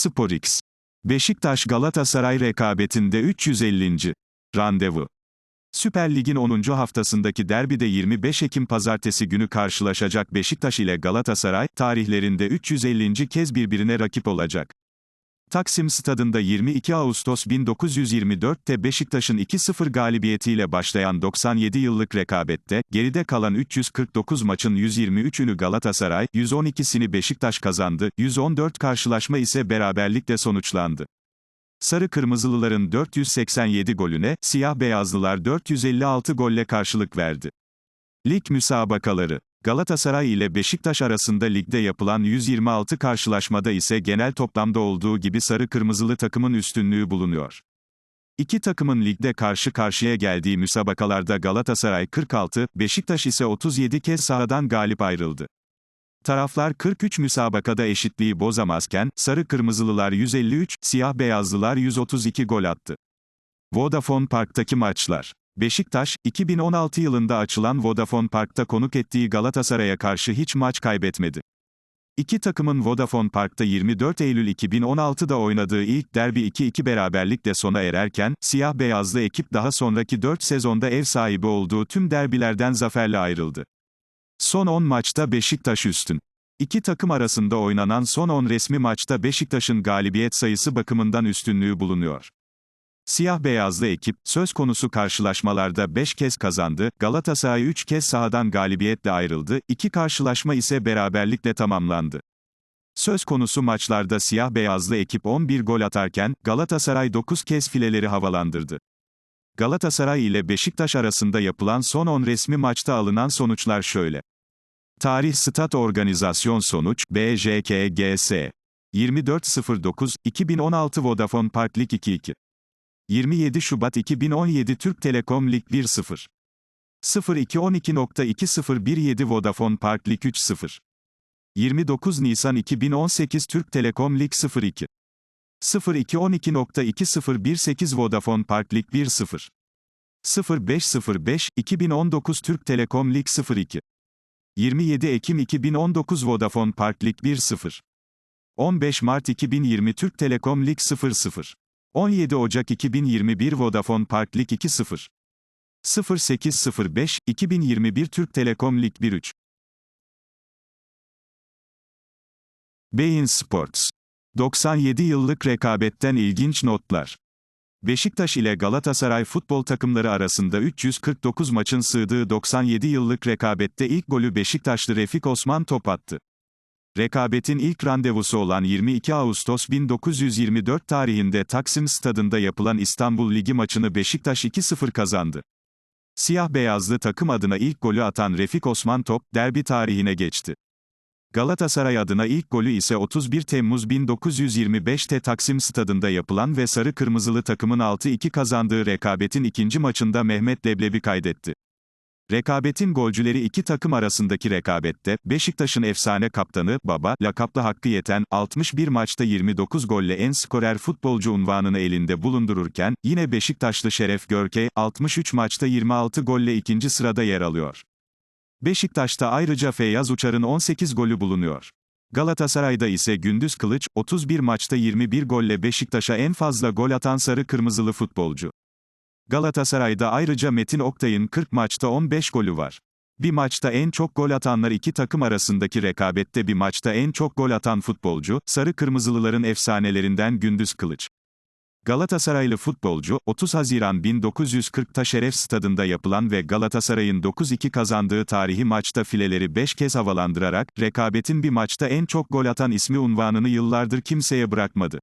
SporX. Beşiktaş Galatasaray rekabetinde 350. randevu. Süper Lig'in 10. haftasındaki derbide 25 Ekim pazartesi günü karşılaşacak Beşiktaş ile Galatasaray, tarihlerinde 350. kez birbirine rakip olacak. Taksim Stadında 22 Ağustos 1924'te Beşiktaş'ın 2-0 galibiyetiyle başlayan 97 yıllık rekabette, geride kalan 349 maçın 123'ünü Galatasaray, 112'sini Beşiktaş kazandı, 114 karşılaşma ise beraberlikle sonuçlandı. Sarı Kırmızılıların 487 golüne, Siyah Beyazlılar 456 golle karşılık verdi. Lig müsabakaları Galatasaray ile Beşiktaş arasında ligde yapılan 126 karşılaşmada ise genel toplamda olduğu gibi sarı kırmızılı takımın üstünlüğü bulunuyor. İki takımın ligde karşı karşıya geldiği müsabakalarda Galatasaray 46, Beşiktaş ise 37 kez sahadan galip ayrıldı. Taraflar 43 müsabakada eşitliği bozamazken, sarı kırmızılılar 153, siyah beyazlılar 132 gol attı. Vodafone Park'taki maçlar Beşiktaş, 2016 yılında açılan Vodafone Park'ta konuk ettiği Galatasaray'a karşı hiç maç kaybetmedi. İki takımın Vodafone Park'ta 24 Eylül 2016'da oynadığı ilk derbi 2-2 beraberlikle sona ererken, siyah-beyazlı ekip daha sonraki 4 sezonda ev sahibi olduğu tüm derbilerden zaferle ayrıldı. Son 10 maçta Beşiktaş üstün. İki takım arasında oynanan son 10 resmi maçta Beşiktaş'ın galibiyet sayısı bakımından üstünlüğü bulunuyor. Siyah-beyazlı ekip, söz konusu karşılaşmalarda 5 kez kazandı, Galatasaray 3 kez sahadan galibiyetle ayrıldı, 2 karşılaşma ise beraberlikle tamamlandı. Söz konusu maçlarda siyah-beyazlı ekip 11 gol atarken, Galatasaray 9 kez fileleri havalandırdı. Galatasaray ile Beşiktaş arasında yapılan son 10 resmi maçta alınan sonuçlar şöyle. Tarih Stat Organizasyon Sonuç, BJKGS. 24.09.2016 Vodafone Park Lig 2-2. 27 Şubat 2017 Türk Telekom Lig 1-0. 0212.2017 Vodafone Park Lig 3-0. 29 Nisan 2018 Türk Telekom Lig 02. 0212.2018 Vodafone Park Lig 1-0. 0505-2019 Türk Telekom Lig 02. 27 Ekim 2019 Vodafone Park Lig 1-0. 15 Mart 2020 Türk Telekom Lig 00. 17 Ocak 2021 Vodafone Park Lig 2-0. 0805 2021 Türk Telekom Lig 1-3. Beyin Sports. 97 yıllık rekabetten ilginç notlar. Beşiktaş ile Galatasaray futbol takımları arasında 349 maçın sığdığı 97 yıllık rekabette ilk golü Beşiktaşlı Refik Osman top attı. Rekabetin ilk randevusu olan 22 Ağustos 1924 tarihinde Taksim Stadında yapılan İstanbul Ligi maçını Beşiktaş 2-0 kazandı. Siyah-beyazlı takım adına ilk golü atan Refik Osman Top, derbi tarihine geçti. Galatasaray adına ilk golü ise 31 Temmuz 1925'te Taksim Stadında yapılan ve sarı kırmızılı takımın 6-2 kazandığı rekabetin ikinci maçında Mehmet Leblebi kaydetti. Rekabetin golcüleri iki takım arasındaki rekabette, Beşiktaş'ın efsane kaptanı, Baba, lakaplı hakkı yeten, 61 maçta 29 golle en skorer futbolcu unvanını elinde bulundururken, yine Beşiktaşlı Şeref Görkey, 63 maçta 26 golle ikinci sırada yer alıyor. Beşiktaş'ta ayrıca Feyyaz Uçar'ın 18 golü bulunuyor. Galatasaray'da ise Gündüz Kılıç, 31 maçta 21 golle Beşiktaş'a en fazla gol atan sarı kırmızılı futbolcu. Galatasaray'da ayrıca Metin Oktay'ın 40 maçta 15 golü var. Bir maçta en çok gol atanlar iki takım arasındaki rekabette bir maçta en çok gol atan futbolcu, Sarı Kırmızılıların efsanelerinden Gündüz Kılıç. Galatasaraylı futbolcu, 30 Haziran 1940'ta Şeref Stadında yapılan ve Galatasaray'ın 9-2 kazandığı tarihi maçta fileleri 5 kez havalandırarak, rekabetin bir maçta en çok gol atan ismi unvanını yıllardır kimseye bırakmadı.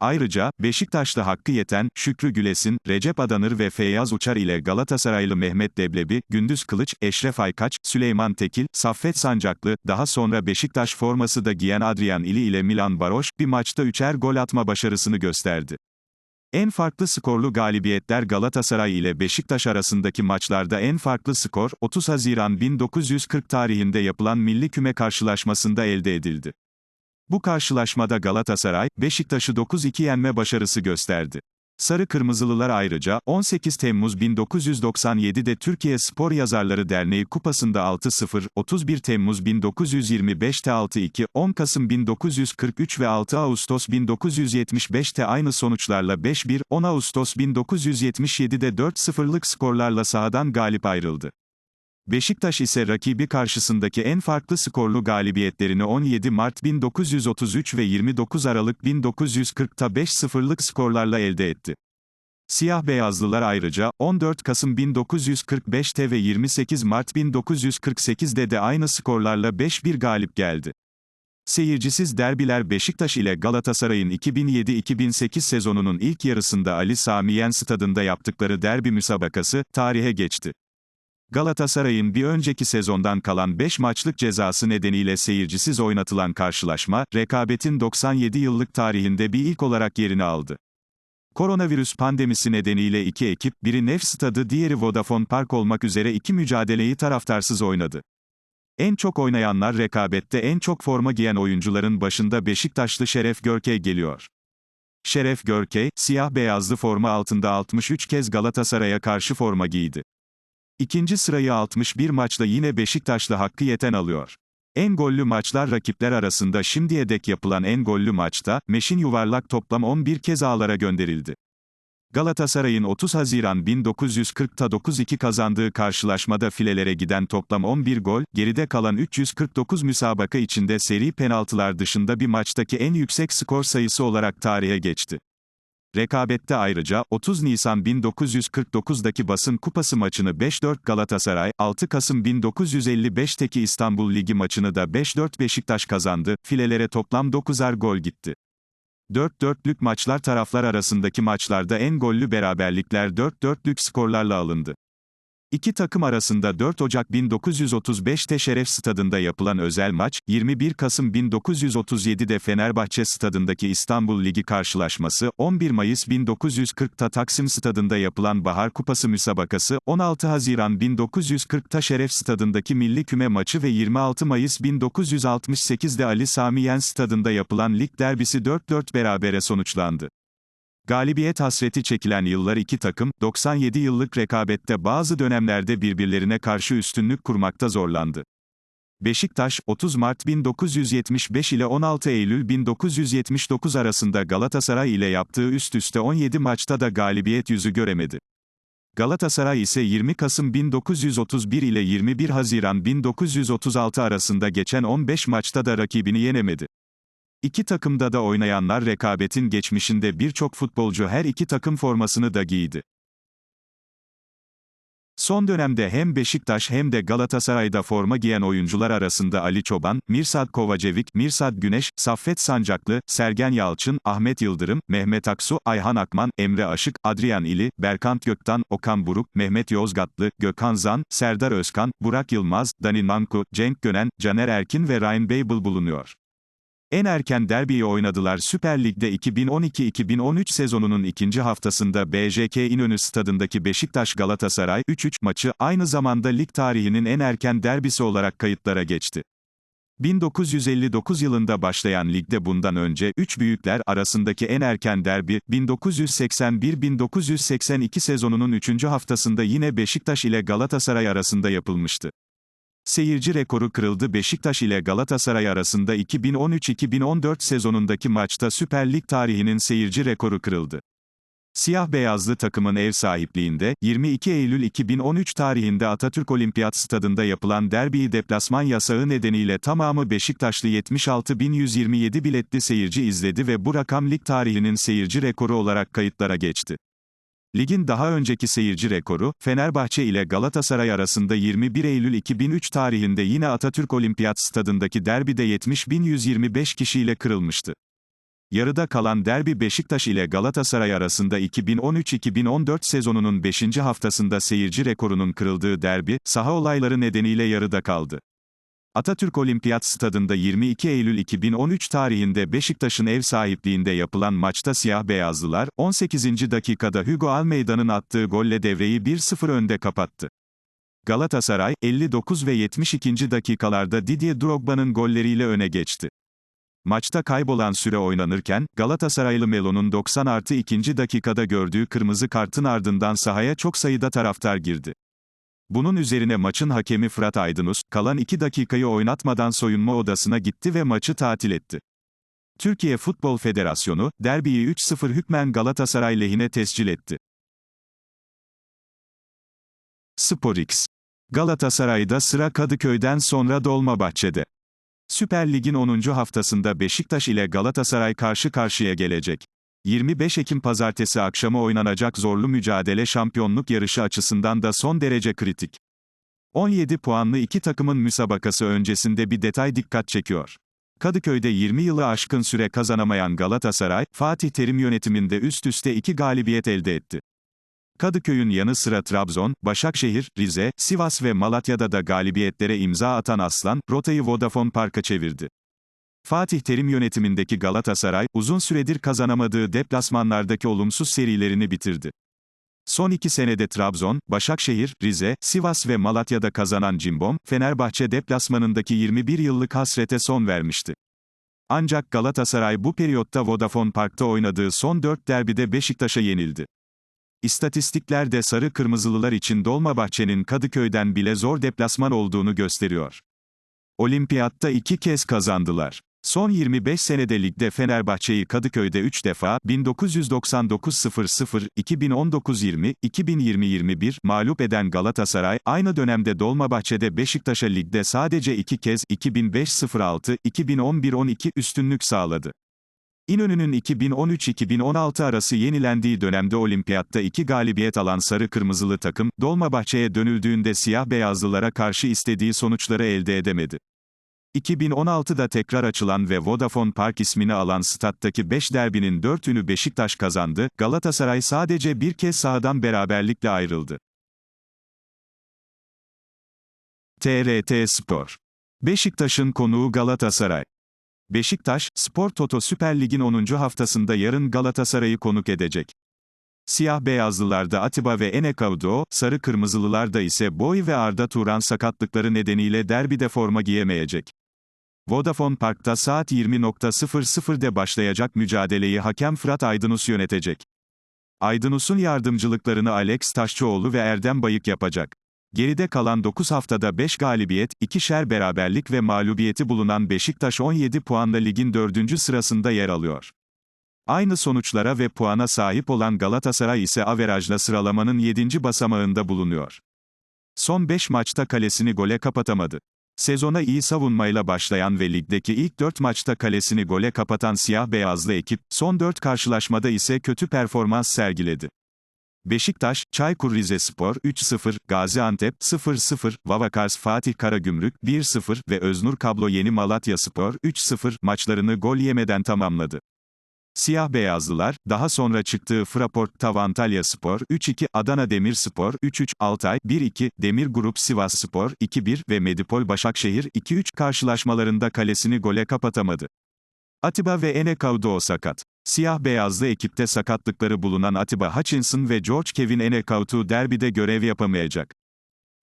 Ayrıca, Beşiktaşlı Hakkı Yeten, Şükrü Gülesin, Recep Adanır ve Feyyaz Uçar ile Galatasaraylı Mehmet Deblebi, Gündüz Kılıç, Eşref Aykaç, Süleyman Tekil, Saffet Sancaklı, daha sonra Beşiktaş forması da giyen Adrian İli ile Milan Baroş, bir maçta üçer gol atma başarısını gösterdi. En farklı skorlu galibiyetler Galatasaray ile Beşiktaş arasındaki maçlarda en farklı skor, 30 Haziran 1940 tarihinde yapılan milli küme karşılaşmasında elde edildi. Bu karşılaşmada Galatasaray, Beşiktaş'ı 9-2 yenme başarısı gösterdi. Sarı Kırmızılılar ayrıca, 18 Temmuz 1997'de Türkiye Spor Yazarları Derneği Kupası'nda 6-0, 31 Temmuz 1925'te 6-2, 10 Kasım 1943 ve 6 Ağustos 1975'te aynı sonuçlarla 5-1, 10 Ağustos 1977'de 4-0'lık skorlarla sahadan galip ayrıldı. Beşiktaş ise rakibi karşısındaki en farklı skorlu galibiyetlerini 17 Mart 1933 ve 29 Aralık 1940'ta 5-0'lık skorlarla elde etti. Siyah-beyazlılar ayrıca, 14 Kasım 1945'te ve 28 Mart 1948'de de aynı skorlarla 5-1 galip geldi. Seyircisiz derbiler Beşiktaş ile Galatasaray'ın 2007-2008 sezonunun ilk yarısında Ali Sami Yen stadında yaptıkları derbi müsabakası, tarihe geçti. Galatasaray'ın bir önceki sezondan kalan 5 maçlık cezası nedeniyle seyircisiz oynatılan karşılaşma, rekabetin 97 yıllık tarihinde bir ilk olarak yerini aldı. Koronavirüs pandemisi nedeniyle iki ekip, biri Nef Stadı diğeri Vodafone Park olmak üzere iki mücadeleyi taraftarsız oynadı. En çok oynayanlar rekabette en çok forma giyen oyuncuların başında Beşiktaşlı Şeref Görkey geliyor. Şeref Görkey, siyah-beyazlı forma altında 63 kez Galatasaray'a karşı forma giydi. İkinci sırayı 61 maçla yine Beşiktaşlı Hakkı Yeten alıyor. En gollü maçlar rakipler arasında şimdiye dek yapılan en gollü maçta, Meşin Yuvarlak toplam 11 kez ağlara gönderildi. Galatasaray'ın 30 Haziran 1940'ta 9-2 kazandığı karşılaşmada filelere giden toplam 11 gol, geride kalan 349 müsabaka içinde seri penaltılar dışında bir maçtaki en yüksek skor sayısı olarak tarihe geçti. Rekabette ayrıca, 30 Nisan 1949'daki basın kupası maçını 5-4 Galatasaray, 6 Kasım 1955'teki İstanbul Ligi maçını da 5-4 Beşiktaş kazandı, filelere toplam 9'ar gol gitti. 4-4'lük maçlar taraflar arasındaki maçlarda en gollü beraberlikler 4-4'lük skorlarla alındı. İki takım arasında 4 Ocak 1935'te Şeref Stadında yapılan özel maç, 21 Kasım 1937'de Fenerbahçe Stadındaki İstanbul Ligi karşılaşması, 11 Mayıs 1940'ta Taksim Stadında yapılan Bahar Kupası müsabakası, 16 Haziran 1940'ta Şeref Stadındaki Milli Küme maçı ve 26 Mayıs 1968'de Ali Sami Yen Stadında yapılan lig derbisi 4-4 berabere sonuçlandı. Galibiyet hasreti çekilen yıllar iki takım, 97 yıllık rekabette bazı dönemlerde birbirlerine karşı üstünlük kurmakta zorlandı. Beşiktaş, 30 Mart 1975 ile 16 Eylül 1979 arasında Galatasaray ile yaptığı üst üste 17 maçta da galibiyet yüzü göremedi. Galatasaray ise 20 Kasım 1931 ile 21 Haziran 1936 arasında geçen 15 maçta da rakibini yenemedi. İki takımda da oynayanlar rekabetin geçmişinde birçok futbolcu her iki takım formasını da giydi. Son dönemde hem Beşiktaş hem de Galatasaray'da forma giyen oyuncular arasında Ali Çoban, Mirsad Kovacevic, Mirsad Güneş, Saffet Sancaklı, Sergen Yalçın, Ahmet Yıldırım, Mehmet Aksu, Ayhan Akman, Emre Aşık, Adrian İli, Berkant Göktan, Okan Buruk, Mehmet Yozgatlı, Gökhan Zan, Serdar Özkan, Burak Yılmaz, Dani Nanku, Cenk Gönen, Caner Erkin ve Ryan Babel bulunuyor. En erken derbiyi oynadılar Süper Lig'de 2012-2013 sezonunun ikinci haftasında BJK İnönü stadındaki Beşiktaş Galatasaray 3-3 maçı aynı zamanda lig tarihinin en erken derbisi olarak kayıtlara geçti. 1959 yılında başlayan ligde bundan önce, üç büyükler arasındaki en erken derbi, 1981-1982 sezonunun 3. haftasında yine Beşiktaş ile Galatasaray arasında yapılmıştı. Seyirci rekoru kırıldı Beşiktaş ile Galatasaray arasında 2013-2014 sezonundaki maçta Süper Lig tarihinin seyirci rekoru kırıldı. Siyah beyazlı takımın ev sahipliğinde, 22 Eylül 2013 tarihinde Atatürk Olimpiyat Stadında yapılan derbiyi deplasman yasağı nedeniyle tamamı Beşiktaşlı 76.127 biletli seyirci izledi ve bu rakam lig tarihinin seyirci rekoru olarak kayıtlara geçti. Ligin daha önceki seyirci rekoru, Fenerbahçe ile Galatasaray arasında 21 Eylül 2003 tarihinde yine Atatürk Olimpiyat Stadındaki derbide 70.125 kişiyle kırılmıştı. Yarıda kalan derbi Beşiktaş ile Galatasaray arasında 2013-2014 sezonunun 5. haftasında seyirci rekorunun kırıldığı derbi, saha olayları nedeniyle yarıda kaldı. Atatürk Olimpiyat Stadında 22 Eylül 2013 tarihinde Beşiktaş'ın ev sahipliğinde yapılan maçta siyah-beyazlılar, 18. dakikada Hugo Almeida'nın attığı golle devreyi 1-0 önde kapattı. Galatasaray, 59 ve 72. dakikalarda Didier Drogba'nın golleriyle öne geçti. Maçta kaybolan süre oynanırken, Galatasaraylı Melo'nun 90 artı 2. dakikada gördüğü kırmızı kartın ardından sahaya çok sayıda taraftar girdi. Bunun üzerine maçın hakemi Fırat Aydınus, kalan 2 dakikayı oynatmadan soyunma odasına gitti ve maçı tatil etti. Türkiye Futbol Federasyonu, derbiyi 3-0 hükmen Galatasaray lehine tescil etti. SporX Galatasaray'da sıra Kadıköy'den sonra Dolmabahçe'de. Süper Lig'in 10. haftasında Beşiktaş ile Galatasaray karşı karşıya gelecek. 25 Ekim pazartesi akşamı oynanacak zorlu mücadele şampiyonluk yarışı açısından da son derece kritik. 17 puanlı iki takımın müsabakası öncesinde bir detay dikkat çekiyor. Kadıköy'de 20 yılı aşkın süre kazanamayan Galatasaray, Fatih Terim yönetiminde üst üste iki galibiyet elde etti. Kadıköy'ün yanı sıra Trabzon, Başakşehir, Rize, Sivas ve Malatya'da da galibiyetlere imza atan Aslan, rotayı Vodafone Park'a çevirdi. Fatih Terim yönetimindeki Galatasaray, uzun süredir kazanamadığı deplasmanlardaki olumsuz serilerini bitirdi. Son iki senede Trabzon, Başakşehir, Rize, Sivas ve Malatya'da kazanan Cimbom, Fenerbahçe deplasmanındaki 21 yıllık hasrete son vermişti. Ancak Galatasaray bu periyotta Vodafone Park'ta oynadığı son 4 derbide Beşiktaş'a yenildi. İstatistikler de sarı kırmızılılar için Dolmabahçe'nin Kadıköy'den bile zor deplasman olduğunu gösteriyor. Olimpiyatta iki kez kazandılar. Son 25 senede ligde Fenerbahçe'yi Kadıköy'de 3 defa 1999-00, 2019-20, 2020-21 mağlup eden Galatasaray, aynı dönemde Dolmabahçe'de Beşiktaş'a ligde sadece 2 kez 2005-06, 2011-12 üstünlük sağladı. İnönü'nün 2013-2016 arası yenilendiği dönemde olimpiyatta iki galibiyet alan sarı kırmızılı takım, Dolmabahçe'ye dönüldüğünde siyah beyazlılara karşı istediği sonuçları elde edemedi. 2016'da tekrar açılan ve Vodafone Park ismini alan stattaki 5 derbinin 4'ünü Beşiktaş kazandı, Galatasaray sadece bir kez sahadan beraberlikle ayrıldı. TRT Spor Beşiktaş'ın konuğu Galatasaray Beşiktaş, Spor Toto Süper Lig'in 10. haftasında yarın Galatasaray'ı konuk edecek. Siyah beyazlılarda Atiba ve Enekaudo, sarı kırmızılılarda ise Boy ve Arda Turan sakatlıkları nedeniyle derbide forma giyemeyecek. Vodafone Park'ta saat 20.00'de başlayacak mücadeleyi hakem Fırat Aydınus yönetecek. Aydınus'un yardımcılıklarını Alex Taşçıoğlu ve Erdem Bayık yapacak. Geride kalan 9 haftada 5 galibiyet, 2'şer beraberlik ve mağlubiyeti bulunan Beşiktaş 17 puanla ligin 4. sırasında yer alıyor. Aynı sonuçlara ve puana sahip olan Galatasaray ise averajla sıralamanın 7. basamağında bulunuyor. Son 5 maçta kalesini gole kapatamadı. Sezona iyi savunmayla başlayan ve ligdeki ilk 4 maçta kalesini gole kapatan siyah-beyazlı ekip, son 4 karşılaşmada ise kötü performans sergiledi. Beşiktaş, Çaykur Rizespor 3-0, Gaziantep 0-0, Vavakars Fatih Karagümrük 1-0 ve Öznur Kablo Yeni Malatya Spor 3-0 maçlarını gol yemeden tamamladı. Siyah beyazlılar, daha sonra çıktığı Fraport Tavantalya Spor 3-2, Adana Demirspor 3-3, Altay 1-2, Demir Grup Sivas Spor 2-1 ve Medipol Başakşehir 2-3 karşılaşmalarında kalesini gole kapatamadı. Atiba ve Enekaudo sakat. Siyah beyazlı ekipte sakatlıkları bulunan Atiba Hutchinson ve George Kevin Enekautu derbide görev yapamayacak.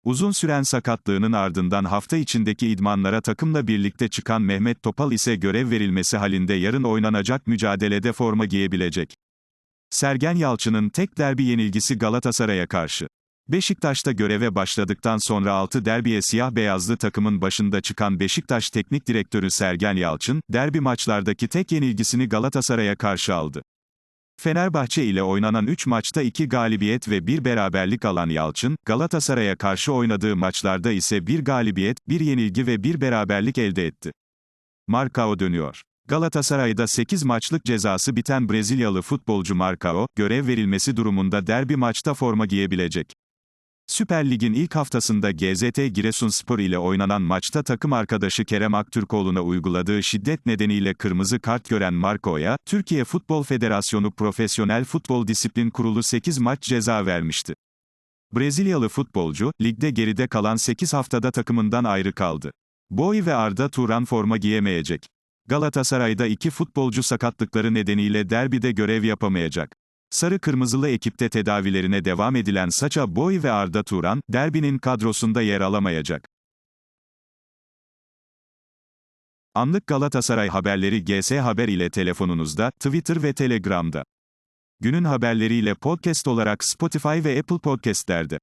Uzun süren sakatlığının ardından hafta içindeki idmanlara takımla birlikte çıkan Mehmet Topal ise görev verilmesi halinde yarın oynanacak mücadelede forma giyebilecek. Sergen Yalçın'ın tek derbi yenilgisi Galatasaray'a karşı. Beşiktaş'ta göreve başladıktan sonra 6 derbiye siyah-beyazlı takımın başında çıkan Beşiktaş Teknik Direktörü Sergen Yalçın, derbi maçlardaki tek yenilgisini Galatasaray'a karşı aldı. Fenerbahçe ile oynanan 3 maçta 2 galibiyet ve 1 beraberlik alan Yalçın, Galatasaray'a karşı oynadığı maçlarda ise 1 galibiyet, 1 yenilgi ve 1 beraberlik elde etti. Marcao dönüyor. Galatasaray'da 8 maçlık cezası biten Brezilyalı futbolcu Marcao, görev verilmesi durumunda derbi maçta forma giyebilecek. Süper Lig'in ilk haftasında GZT Giresunspor ile oynanan maçta takım arkadaşı Kerem Aktürkoğlu'na uyguladığı şiddet nedeniyle kırmızı kart gören Marco'ya, Türkiye Futbol Federasyonu Profesyonel Futbol Disiplin Kurulu 8 maç ceza vermişti. Brezilyalı futbolcu, ligde geride kalan 8 haftada takımından ayrı kaldı. Boy ve Arda Turan forma giyemeyecek. Galatasaray'da iki futbolcu sakatlıkları nedeniyle derbide görev yapamayacak. Sarı Kırmızılı ekipte tedavilerine devam edilen Saça Boy ve Arda Turan, derbinin kadrosunda yer alamayacak. Anlık Galatasaray haberleri GS Haber ile telefonunuzda, Twitter ve Telegram'da. Günün haberleriyle podcast olarak Spotify ve Apple Podcast'lerde.